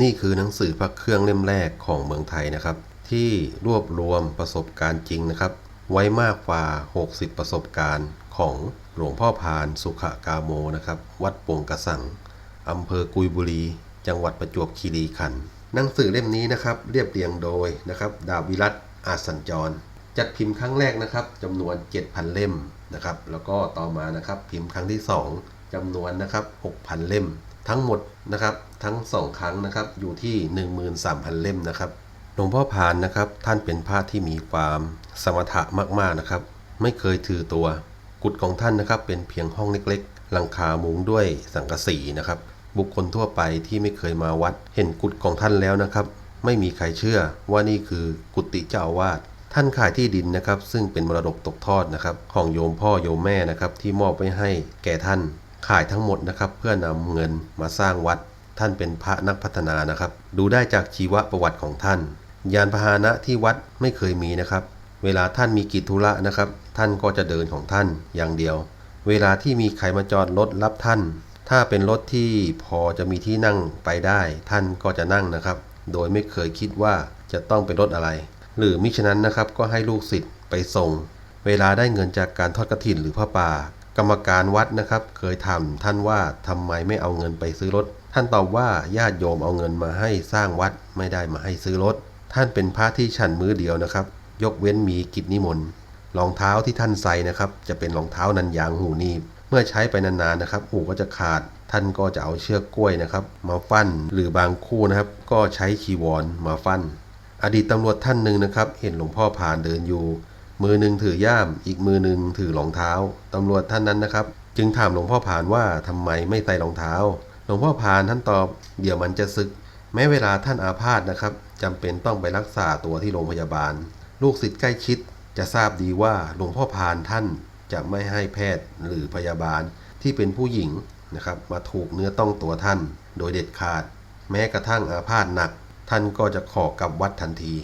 นี่คือหนังสือพระเครื่องเล่มแรกของเมืองไทยนะครับ ที่รวบรวมประสบการณ์จริงนะครับ ไว้มากกว่า 60 ประสบการณ์ของหลวงพ่อพานสุขกาโมนะครับ วัดป่งกระสังอำเภอกุยบุรี จังหวัดประจวบคีรีขันธ์หนังสือเล่มนี้นะครับ เรียบเรียงโดยนะครับ ดาวิรัตอาสัญจร จัดพิมพ์ครั้งแรกนะครับจำนวน 7,000 เล่มนะครับ แล้วก็ต่อมานะครับ พิมพ์ครั้งที่ 2จำนวนนะครับ 6,000 เล่ม ทั้งหมดนะครับทั้ง2ครั้งนะครับอยู่ที่ 13,000 เล่มนะครับหลวงพ่อพานนะครับท่านเป็นพระที่มีความสมถะมากๆนะครับ ไม่เคยถือตัว กุฏของท่านนะครับเป็นเพียงห้องเล็กๆหลังคามุงด้วยสังกะสีนะครับบุคคลทั่วไปที่ไม่เคยมาวัด เห็นกุฏของท่านแล้วนะครับ ไม่มีใครเชื่อว่านี่คือกุฏิเจ้าอาวาสท่านขายที่ดินนะครับ ซึ่งเป็นมรดกตกทอดนะครับ ของโยมพ่อโยมแม่นะครับที่มอบไว้ให้แก่ท่าน ขายทั้งหมดนะครับ เพื่อนำเงินมาสร้างวัด ท่านเป็นพระนักพัฒนานะครับ ดูได้จากชีวประวัติของท่าน ยานพาหนะที่วัดไม่เคยมีนะครับ เวลาท่านมีกิจธุระนะครับ ท่านก็จะเดินของท่านอย่างเดียว เวลาที่มีใครมาจอดรถรับท่าน ถ้าเป็นรถที่พอจะมีที่นั่งไปได้ ท่านก็จะนั่งนะครับ โดยไม่เคยคิดว่าจะต้องเป็นรถอะไร หรือมิฉะนั้นนะครับก็ให้ลูกศิษย์ไปส่ง เวลาได้เงินจากการทอดกระถินหรือผ้าป่า กรรมการวัดนะครับ เคยถามท่านว่าทำไมไม่เอาเงินไปซื้อรถ ท่านตอบว่าญาติโยมเอาเงินมาให้สร้างวัดไม่ได้มาให้ซื้อรถ ท่านเป็นพระที่ฉันมือเดียวนะครับ ยกเว้นมีกิจนิมนต์รองเท้าที่ท่านใส่นะครับ จะเป็นรองเท้านันยางหูหนีบเมื่อใช้ไปนานๆนะครับหูก็จะขาด ท่านก็จะเอาเชือกกล้วยนะครับ มาฟันหรือบางคู่นะครับ ก็ใช้ชีวรมาฟัน อดีตตำรวจท่านหนึ่งนะครับ เห็นหลวงพ่อผ่านเดินอยู่ มือหนึ่งถือย่าม อีกมือหนึ่งถือรองเท้าตำรวจท่านนั้นนะครับ จึงถามหลวงพ่อผานว่าทำไมไม่ใส่รองเท้า หลวงพ่อผานท่านตอบ เดี๋ยวมันจะซึก แม้เวลาท่านอาพาธนะครับจำเป็นต้องไปรักษาตัวที่โรงพยาบาล ลูกศิษย์ใกล้ชิด จะทราบดีว่าหลวงพ่อพานท่านจะไม่ให้แพทย์หรือพยาบาลที่เป็นผู้หญิงนะครับมาถูกเนื้อต้องตัวท่าน โดยเด็ดขาด แม้กระทั่งอาพาธหนัก ท่านก็จะขอกลับวัดทันที